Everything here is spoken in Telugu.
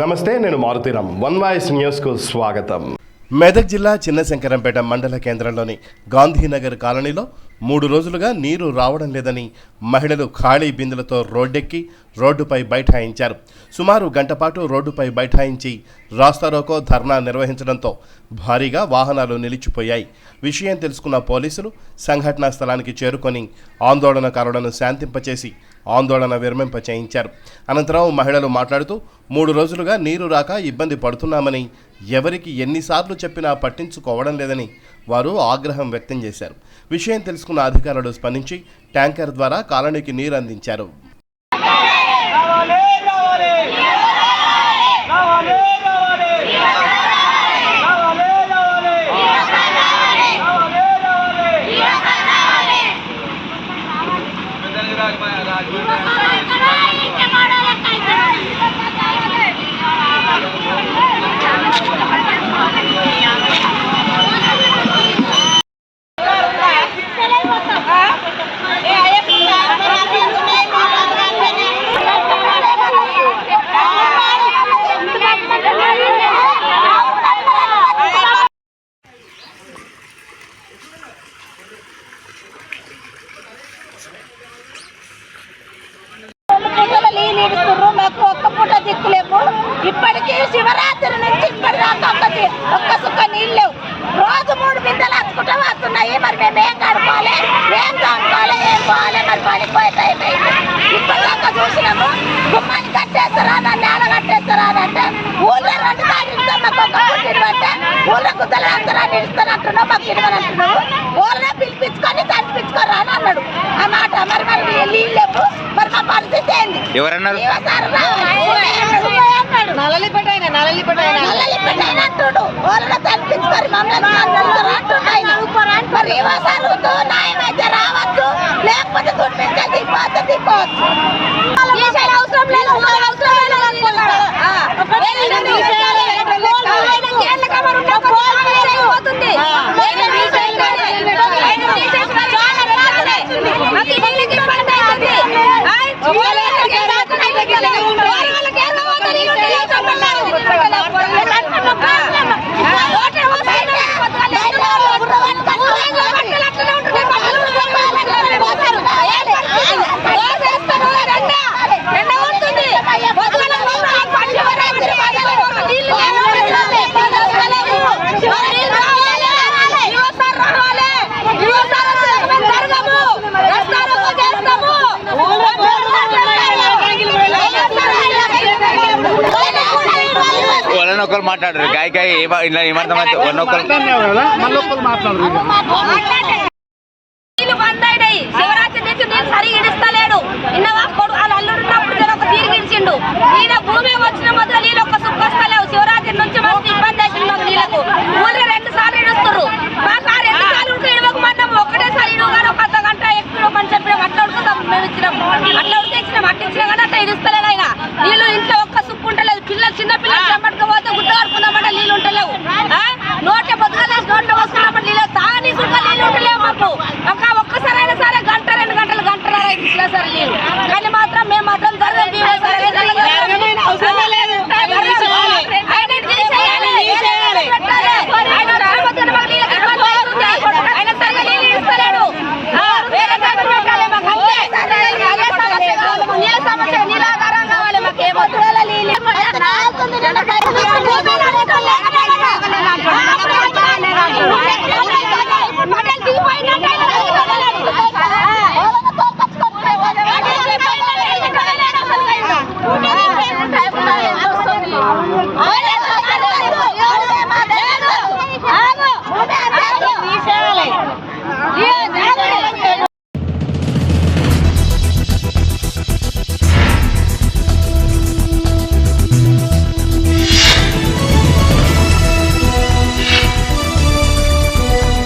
నమస్తే నేను మారుతీరామ్ వన్ వాయిస్ న్యూస్కు స్వాగతం. మెదక్ జిల్లా చిన్నశంకరంపేట మండల కేంద్రంలోని గాంధీనగర్ కాలనీలో మూడు రోజులుగా నీరు రావడం లేదని మహిళలు ఖాళీ బిందెలతో రోడ్డెక్కి రోడ్డుపై బైఠాయించారు. సుమారు గంటపాటు రోడ్డుపై బైఠాయించి రాస్తారోకో ధర్నా నిర్వహించడంతో భారీగా వాహనాలు నిలిచిపోయాయి. విషయం తెలుసుకున్న పోలీసులు సంఘటనా స్థలానికి చేరుకొని ఆందోళనకారులను శాంతింపచేసి ఆందోళన విరమింప చేయించారు. అనంతరం మహిళలు మాట్లాడుతూ మూడు రోజులుగా నీరు రాక ఇబ్బంది పడుతున్నామని ఎవరికి ఎన్నిసార్లు చెప్పినా పట్టించుకోవడం లేదని వారు ఆగ్రహం వ్యక్తం చేశారు. విషయం తెలుసుకున్న అధికారులు స్పందించి ట్యాంకర్ ద్వారా కాలనీకి నీరు అందించారు మరి మేము ఏం కడుకోవాలి ఏం పోవాలి మరి పనికి టైం అయింది ఇప్పటిదాకా చూసినాము గుమ్మాన్ని కట్టేస్తారా నన్ను నేల కట్టేస్తారా అని అంటే ఊళ్ళో రెండు దాని మాకు ఒక్క పూట ఇవ్వంటే ఊళ్ళో కుద్దలు అందరూ నిలుస్తానంటున్నావు మాకు ఇవ్వనంటున్నావు ఊళ్ళో పిలిపించుకొని కనిపించుకోరా అని అన్నాడు. ఆ మాట మరి మరి నీళ్ళు లేవు మరి మా పరిస్థితి ఏంది? ఎవరన్నారు? నల్లలిపేట ఆయన నల్లలిపేట ఆయన అంటుడు. వాళ్ళని కనిపించుకొని మమ్మల్ని मी वासा तू नाही माझ्या रावात तू. लेखमध्ये तू मिळते दीपत दीपत ఒకరు మాట్లాడరు. గాయ గాయ ఇలా ఏమర్థం ఒకరు నీళ్ళు బంద్ అయినాయి. శివరాత్రి అల్లుడు ఉన్నప్పుడు ఒక గిడిచిండు. ఈయన భూమి వచ్చిన